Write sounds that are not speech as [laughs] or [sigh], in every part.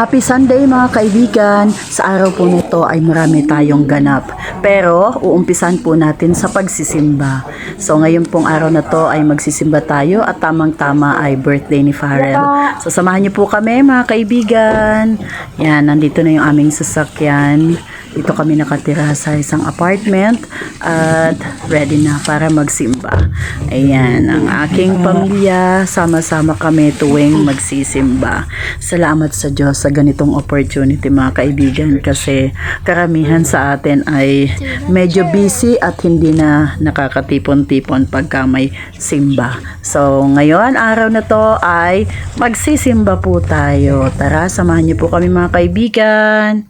Happy Sunday mga kaibigan! Sa araw po nito ay marami tayong ganap. Pero uumpisan po natin sa pagsisimba. So ngayon pong araw na to ay magsisimba tayo at tamang-tama ay birthday ni Farrell. So samahan niyo po kami mga kaibigan. Yan, nandito na yung aming sasakyan. Dito kami nakatira sa isang apartment at ready na para magsimba. Ayan, ang aking pamilya, sama-sama kami tuwing magsisimba. Salamat sa Diyos sa ganitong opportunity mga kaibigan kasi karamihan sa atin ay medyo busy at hindi na nakakatipon-tipon pagka may simba. So, ngayon, araw na to ay magsisimba po tayo. Tara, samahan niyo po kami mga kaibigan.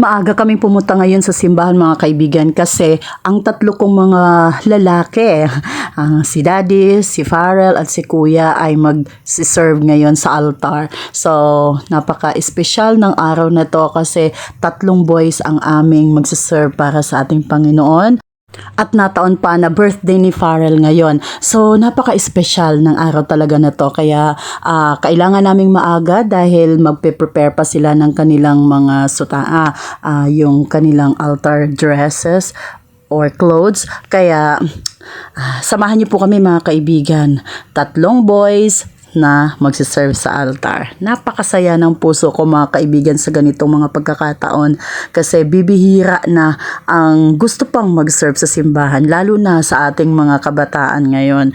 Maaga kaming pumunta ngayon sa simbahan mga kaibigan kasi ang tatlo kong mga lalaki, ang [laughs] si Daddy, si Farrell at si Kuya ay mag-serve ngayon sa altar. So, napaka-espesyal ng araw na to kasi tatlong boys ang aming mag-serve para sa ating Panginoon. At nataon pa na birthday ni Farrell ngayon. So, napaka-espesyal ng araw talaga na to. Kaya, ah, kailangan naming maaga dahil magpe-prepare pa sila ng kanilang mga suta, ah, ah, yung kanilang altar dresses or clothes. Kaya, ah, samahan niyo po kami mga kaibigan. Tatlong boys, na magsiserve sa altar. Napakasaya ng puso ko mga kaibigan sa ganitong mga pagkakataon kasi bibihira na ang gusto pang mag-serve sa simbahan lalo na sa ating mga kabataan ngayon.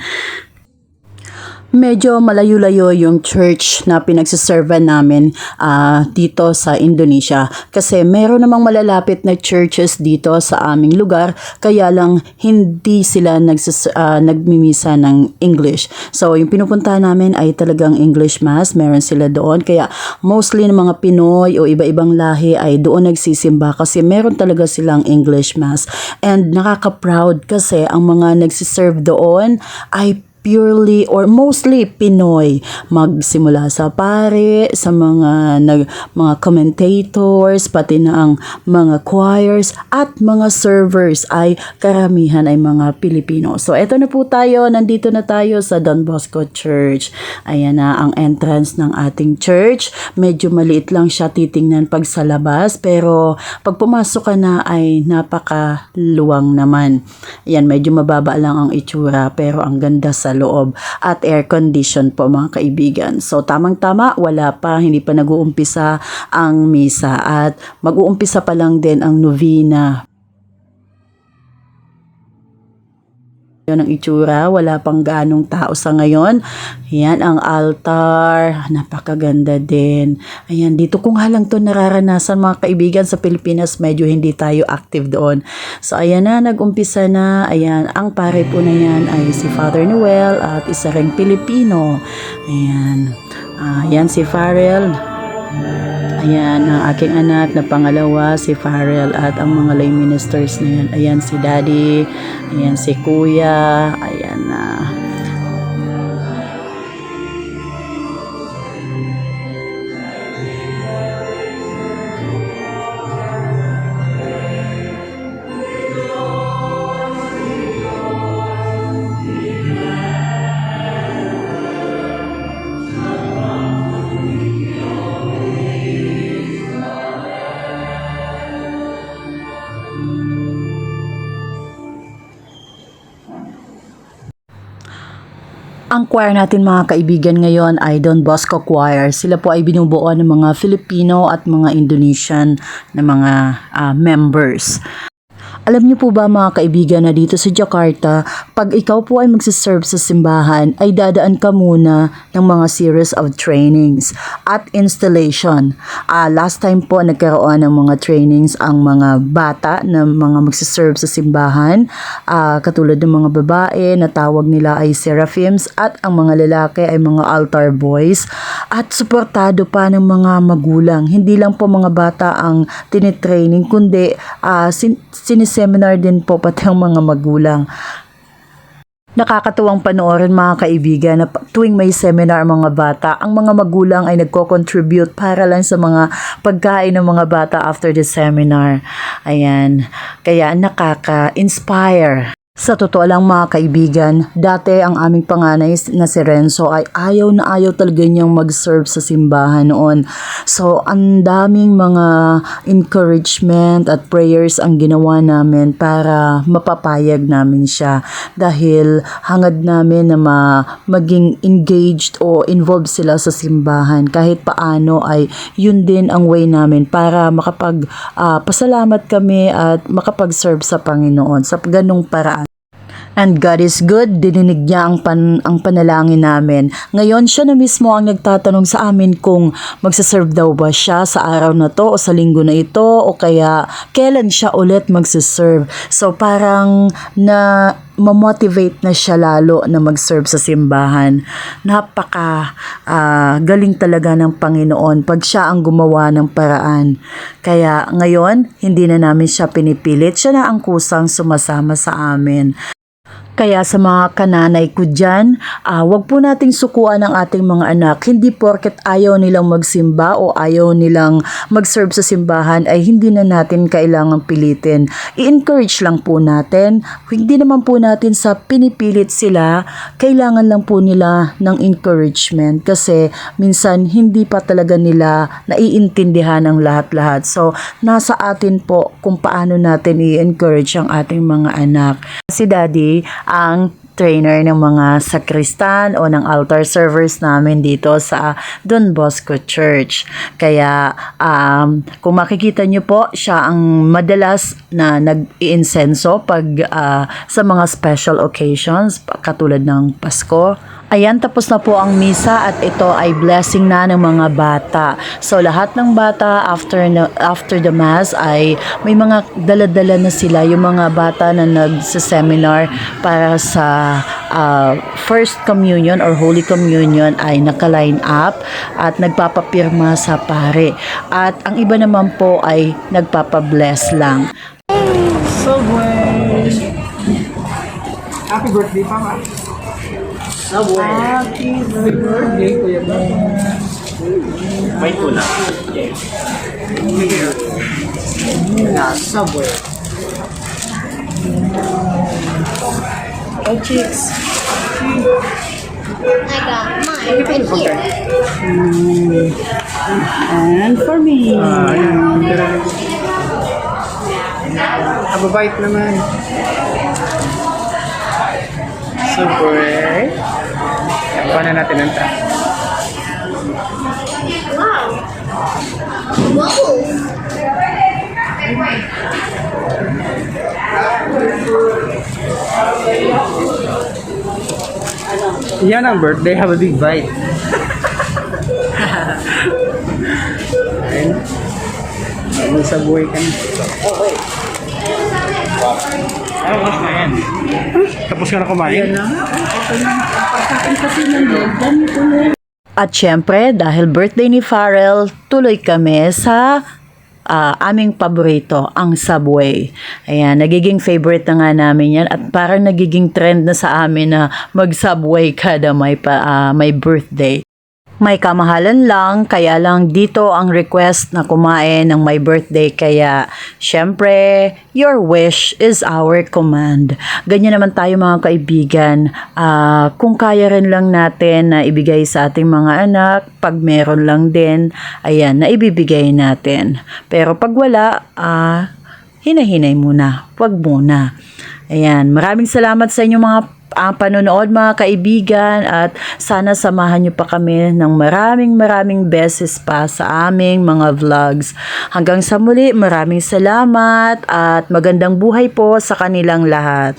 Medyo malayo-layo yung church na pinagsiservan namin ah, dito sa Indonesia. Kasi meron namang malalapit na churches dito sa aming lugar, kaya lang hindi sila nagsis, ah, nagmimisa ng English. So yung pinupunta namin ay talagang English Mass, meron sila doon. Kaya mostly ng mga Pinoy o iba-ibang lahi ay doon nagsisimba kasi meron talaga silang English Mass. And nakaka-proud kasi ang mga nagsiserve doon ay purely or mostly Pinoy. Magsimula sa pare, sa mga nag, mga commentators, pati na ang mga choirs at mga servers ay karamihan ay mga Pilipino. So eto na po tayo, nandito na tayo sa Don Bosco Church. Ayan na ang entrance ng ating church. Medyo maliit lang siya titingnan pag sa labas pero pag pumasok ka na ay napakaluwang naman. Ayan, medyo mababa lang ang itsura pero ang ganda sa loob at air condition po mga kaibigan. So tamang-tama, wala pa, hindi pa nag-uumpisa ang misa at mag-uumpisa pa lang din ang novena. Yun ang itsura, wala pang ganong tao sa ngayon. Ayan ang altar, napakaganda din. Ayan, dito ko nga lang to nararanasan mga kaibigan sa Pilipinas, medyo hindi tayo active doon. So ayan na, nag-umpisa na. Ayan, ang pare po na yan ay si Father Noel at isa ring Pilipino. Ayan, Ah, ayan si Farrell. Ayan, ang aking anak na pangalawa, si Farrell at ang mga lay ministers na yan. Ayan si Daddy, ayan si Kuya, ayan na. Ang choir natin mga kaibigan ngayon ay Don Bosco Choir. Sila po ay binubuo ng mga Filipino at mga Indonesian na mga ah, members. Alam niyo po ba mga kaibigan na dito sa Jakarta, pag ikaw po ay magsiserve sa simbahan, ay dadaan ka muna ng mga series of trainings at installation. Ah, last time po nagkaroon ng mga trainings ang mga bata na mga magsiserve sa simbahan, ah, katulad ng mga babae na tawag nila ay seraphims at ang mga lalaki ay mga altar boys at suportado pa ng mga magulang. Hindi lang po mga bata ang tinitraining kundi ah, sin- siniseminar din po pati ang mga magulang. Nakakatuwang panoorin mga kaibigan na tuwing may seminar mga bata, ang mga magulang ay nagko-contribute para lang sa mga pagkain ng mga bata after the seminar. Ayan. Kaya nakaka-inspire Sa totoo lang mga kaibigan, dati ang aming panganay na si Renzo ay ayaw na ayaw talaga niyang mag-serve sa simbahan noon. So, ang daming mga encouragement at prayers ang ginawa namin para mapapayag namin siya. Dahil hangad namin na ma- maging engaged o involved sila sa simbahan. Kahit paano ay yun din ang way namin para makapag ah, pasalamat kami at makapag-serve sa Panginoon sa ganong paraan. And God is good, dininig niya ang, pan, ang panalangin namin. Ngayon, siya na mismo ang nagtatanong sa amin kung magsaserve daw ba siya sa araw na to o sa linggo na ito o kaya kailan siya ulit magsaserve. So parang na mamotivate na siya lalo na mag-serve sa simbahan. Napaka ah, galing talaga ng Panginoon pag siya ang gumawa ng paraan. Kaya ngayon, hindi na namin siya pinipilit. Siya na ang kusang sumasama sa amin. Kaya sa mga kananay ko dyan, ah, wag po nating sukuan ang ating mga anak. Hindi porket ayaw nilang magsimba o ayaw nilang mag-serve sa simbahan ay hindi na natin kailangang pilitin. I-encourage lang po natin. Hindi naman po natin sa pinipilit sila, kailangan lang po nila ng encouragement kasi minsan hindi pa talaga nila naiintindihan ang lahat-lahat. So, nasa atin po kung paano natin i-encourage ang ating mga anak. Si Daddy, ang trainer ng mga sakristan o ng altar servers namin dito sa Don Bosco Church. Kaya um, kung makikita nyo po, siya ang madalas na nag-iinsenso pag ah, sa mga special occasions katulad ng Pasko. Ayan, tapos na po ang misa at ito ay blessing na ng mga bata. So lahat ng bata after na, after the mass ay may mga dala-dala na sila yung mga bata na nagsa-seminar para sa ah, first communion or holy communion ay naka-line up at nagpapapirma sa pare. At ang iba naman po ay nagpapabless lang. Subway! Happy birthday, Papa! Subway! Happy birthday, Kuya Baba! May tula. Yeah, Subway! Oh, chicks. I got mine right here. And for me. Ah, ayan. Ababait naman. Subway! Yan, paano natin ang ta? Wow. Whoa. Yan ang birthday, have a big bite. [laughs] Ayun. Subway ka na. Ano na yan? Tapos ka na kumain? At syempre, dahil birthday ni Farrell, tuloy kami sa ah, aming paborito, ang Subway. Ayan, nagiging favorite na nga namin yan at parang nagiging trend na sa amin na mag-Subway kada may, pa, ah, may birthday. May kamahalan lang, kaya lang dito ang request na kumain ng my birthday. Kaya, syempre, your wish is our command. Ganyan naman tayo mga kaibigan. Ah, kung kaya rin lang natin na ibigay sa ating mga anak, pag meron lang din, ayan, na ibibigay natin. Pero pag wala, ah, hinahinay muna. Huwag muna. Ayan, maraming salamat sa inyo mga ang panonood mga kaibigan at sana samahan niyo pa kami ng maraming maraming beses pa sa aming mga vlogs. Hanggang sa muli, maraming salamat at magandang buhay po sa kanilang lahat.